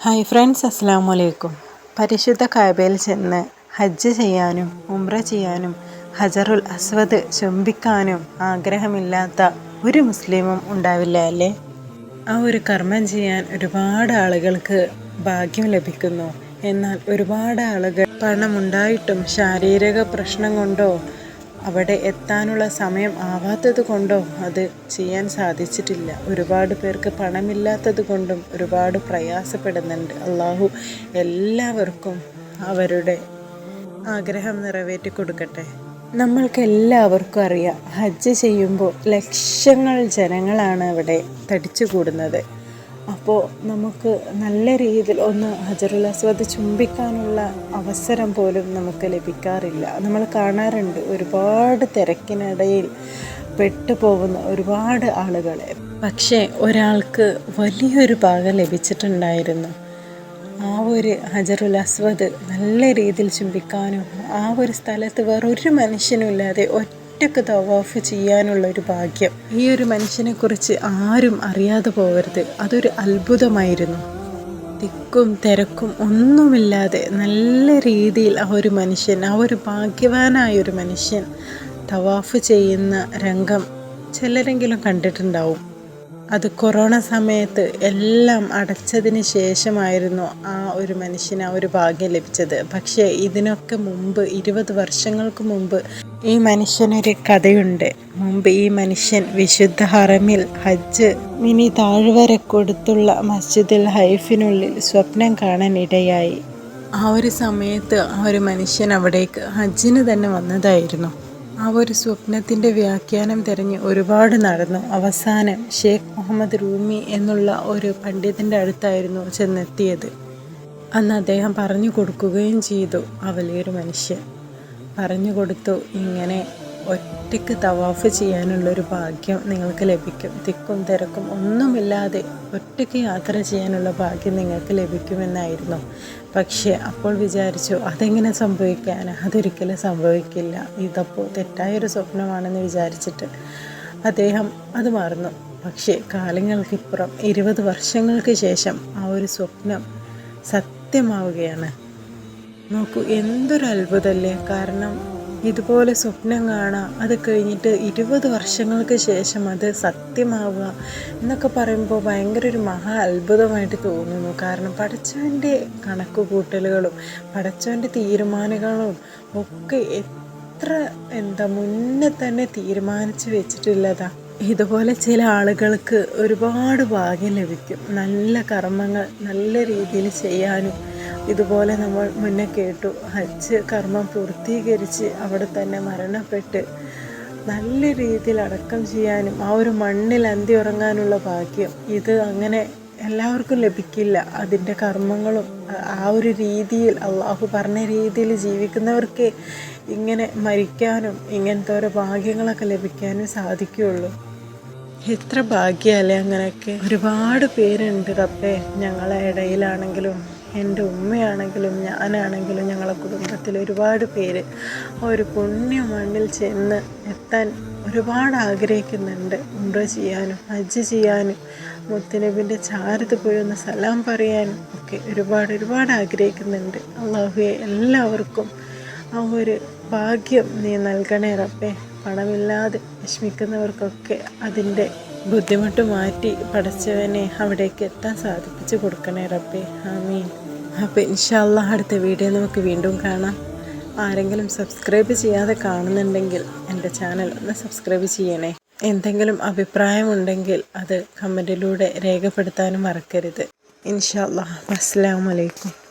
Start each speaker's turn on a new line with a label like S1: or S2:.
S1: Hi friends അസ്സാം വലൈക്കും പരിശുദ്ധ കായബയിൽ ചെന്ന് ഹജ്ജ് ചെയ്യാനും ഉംറ ചെയ്യാനും ഹജറുൽ അസ്വദ് ചുംബിക്കാനും ആഗ്രഹമില്ലാത്ത ഒരു മുസ്ലിമും ഉണ്ടാവില്ല അല്ലേ? ആ ഒരു കർമ്മം ചെയ്യാൻ ഒരുപാട് ആളുകൾക്ക് ഭാഗ്യം ലഭിക്കുന്നു. എന്നാൽ ഒരുപാട് ആളുകൾ പണമുണ്ടായിട്ടും ശാരീരിക പ്രശ്നം കൊണ്ടോ അവിടെ എത്താനുള്ള സമയം ആവാത്തത് കൊണ്ടോ അത് ചെയ്യാൻ സാധിച്ചിട്ടില്ല. ഒരുപാട് പേർക്ക് പണമില്ലാത്തത് കൊണ്ടും ഒരുപാട് പ്രയാസപ്പെടുന്നുണ്ട്. അള്ളാഹു എല്ലാവർക്കും അവരുടെ ആഗ്രഹം നിറവേറ്റി കൊടുക്കട്ടെ. നമ്മൾക്ക് എല്ലാവർക്കും അറിയാം ഹജ്ജ് ചെയ്യുമ്പോൾ ലക്ഷങ്ങൾ ജനങ്ങളാണ് അവിടെ തടിച്ചു കൂടുന്നത് അപ്പോൾ നമുക്ക് നല്ല രീതിയിൽ ഒന്ന് ഹജറുൽ അസ്വദ് ചുംബിക്കാനുള്ള അവസരം പോലും നമുക്ക് ലഭിക്കാറില്ല. നമ്മൾ കാണാറുണ്ട് ഒരുപാട് തിരക്കിനിടയിൽ പെട്ടുപോകുന്ന ഒരുപാട് ആളുകളെ. പക്ഷേ ഒരാൾക്ക് വലിയൊരു ഭാഗം ലഭിച്ചിട്ടുണ്ടായിരുന്നു. ആ ഒരു ഹജറുൽ അസ്വദ് നല്ല രീതിയിൽ ചുംബിക്കാനും ആ ഒരു സ്ഥലത്ത് വേറൊരു മനുഷ്യനും ഇല്ലാതെ ഒറ്റ ഒറ്റയ്ക്ക് തവാഫ് ചെയ്യാനുള്ള ഒരു ഭാഗ്യം. ഈ ഒരു മനുഷ്യനെ കുറിച്ച് ആരും അറിയാതെ പോകരുത്. അതൊരു അത്ഭുതമായിരുന്നു. തിക്കും തിരക്കും ഒന്നുമില്ലാതെ നല്ല രീതിയിൽ ആ ഒരു മനുഷ്യൻ ആ ഒരു ഭാഗ്യവാനായ ഒരു മനുഷ്യൻ തവാഫ് ചെയ്യുന്ന രംഗം ചിലരെങ്കിലും കണ്ടിട്ടുണ്ടാവും. അത് കൊറോണ സമയത്ത് എല്ലാം അടച്ചതിന് ശേഷമായിരുന്നു ആ ഒരു മനുഷ്യന് ആ ഒരു ഭാഗ്യം ലഭിച്ചത്. പക്ഷേ ഇതിനൊക്കെ മുമ്പ് ഇരുപത് വർഷങ്ങൾക്ക് മുമ്പ് ഈ മനുഷ്യനൊരു കഥയുണ്ട്. മുമ്പ് ഈ മനുഷ്യൻ വിശുദ്ധ ഹറമിൽ ഹജ്ജ് മിനി താഴ്വര കൊടുത്തുള്ള മസ്ജിദിൽ ഹൈഫിനുള്ളിൽ സ്വപ്നം കാണാൻ ഇടയായി. ആ ഒരു സമയത്ത് ആ ഒരു മനുഷ്യൻ അവിടേക്ക് ഹജ്ജിന് തന്നെ വന്നതായിരുന്നു. ആ ഒരു സ്വപ്നത്തിന്റെ വ്യാഖ്യാനം തിരഞ്ഞ് ഒരുപാട് നടന്നു. അവസാനം ഷേഖ് മുഹമ്മദ് റൂമി എന്നുള്ള ഒരു പണ്ഡിതന്റെ അടുത്തായിരുന്നു ചെന്നെത്തിയത്. അന്ന് അദ്ദേഹം പറഞ്ഞു കൊടുക്കുകയും ചെയ്തു ആ വലിയൊരു മനുഷ്യൻ. പറഞ്ഞു കൊടുത്തു ഇങ്ങനെ ഒറ്റയ്ക്ക് തവാഫ് ചെയ്യാനുള്ളൊരു ഭാഗ്യം നിങ്ങൾക്ക് ലഭിക്കും. തിക്കും തിരക്കും ഒന്നുമില്ലാതെ ഒറ്റയ്ക്ക് യാത്ര ചെയ്യാനുള്ള ഭാഗ്യം നിങ്ങൾക്ക് ലഭിക്കുമെന്നായിരുന്നു. പക്ഷേ അപ്പോൾ വിചാരിച്ചു അതെങ്ങനെ സംഭവിക്കാൻ? അതൊരിക്കലും സംഭവിക്കില്ല. ഇതപ്പോൾ തെറ്റായൊരു സ്വപ്നമാണെന്ന് വിചാരിച്ചിട്ട് അദ്ദേഹം അത് മറന്നു. പക്ഷേ കാലങ്ങൾക്കിപ്പുറം ഇരുപത് വർഷങ്ങൾക്ക് ശേഷം ആ ഒരു സ്വപ്നം സത്യമാവുകയാണ്. നോക്കൂ എന്തൊരു അത്ഭുതമല്ലേ കാരണം ഇതുപോലെ സ്വപ്നം കാണാം. അത് കഴിഞ്ഞിട്ട് ഇരുപത് വർഷങ്ങൾക്ക് ശേഷം അത് സത്യമാവുക എന്നൊക്കെ പറയുമ്പോൾ ഭയങ്കര ഒരു മഹാ അത്ഭുതമായിട്ട് തോന്നുന്നു. കാരണം പഠിച്ചവന്റെ കണക്ക് കൂട്ടലുകളും പഠിച്ചവന്റെ തീരുമാനങ്ങളും ഒക്കെ എത്ര എന്താ മുന്നേ തന്നെ തീരുമാനിച്ച് വെച്ചിട്ടുള്ളതാ. ഇതുപോലെ ചില ആളുകൾക്ക് ഒരുപാട് ഭാഗ്യം ലഭിക്കും. നല്ല കർമ്മങ്ങൾ നല്ല രീതിയിൽ ചെയ്യാനും ഇതുപോലെ നമ്മൾ മുന്നേ കേട്ടു. ഹജ്ജ് കർമ്മം പൂർത്തീകരിച്ച് അവിടെ തന്നെ മരണപ്പെട്ട് നല്ല രീതിയിൽ അടക്കം ചെയ്യാനും ആ ഒരു മണ്ണിൽ അന്തി ഉറങ്ങാനുള്ള ഭാഗ്യം ഇത് അങ്ങനെ എല്ലാവർക്കും ലഭിക്കില്ല. അതിന്റെ കർമ്മങ്ങളും ആ ഒരു രീതിയിൽ അള്ളാഹു പറഞ്ഞ രീതിയിൽ ജീവിക്കുന്നവർക്ക് ഇങ്ങനെ മരിക്കാനും ഇങ്ങനത്തെ ഓരോ ഭാഗ്യങ്ങളൊക്കെ ലഭിക്കാനും സാധിക്കുകയുള്ളൂ. എത്ര ഭാഗ്യമല്ലേ അങ്ങനെയൊക്കെ? ഒരുപാട് പേരുണ്ട് റബ്ബേ ഞങ്ങളെ ഇടയിലാണെങ്കിലും എന്റെ ഉമ്മയാണെങ്കിലും ഞാനാണെങ്കിലും ഞങ്ങളെ കുടുംബത്തിൽ ഒരുപാട് പേര് ആ ഒരു പുണ്യ മണ്ണിൽ ചെന്ന് എത്താൻ ഒരുപാട് ആഗ്രഹിക്കുന്നുണ്ട്. ഉംറ ചെയ്യാനും ഹജ്ജ് ചെയ്യാനും മുത്തനബിന്റെ ചാരത്ത് പോയി ഒന്ന് സലാം പറയാനും ഒക്കെ ഒരുപാട് ഒരുപാട് ആഗ്രഹിക്കുന്നുണ്ട്. അള്ളാഹുയെ എല്ലാവർക്കും ആ ഒരു ഭാഗ്യം നീ നൽകണേ റബ്ബേ. പണമില്ലാതെ വിഷമിക്കുന്നവർക്കൊക്കെ അതിന്റെ ബുദ്ധിമുട്ട് മാറ്റി പഠിച്ചവനെ അവിടേക്ക് എത്താൻ സാധിപ്പിച്ചു കൊടുക്കണേ റബ്ബേ. ആമീൻ. അപ്പോൾ ഇൻഷാല്ല അടുത്ത വീഡിയോ നമുക്ക് വീണ്ടും കാണാം. ആരെങ്കിലും സബ്സ്ക്രൈബ് ചെയ്യാതെ കാണുന്നുണ്ടെങ്കിൽ എന്റെ ചാനൽ ഒന്ന് സബ്സ്ക്രൈബ് ചെയ്യണേ. എന്തെങ്കിലും അഭിപ്രായമുണ്ടെങ്കിൽ അത് കമന്റിലൂടെ രേഖപ്പെടുത്താനും മറക്കരുത്. ഇൻഷാല്ല അസ്സാം വലൈക്കും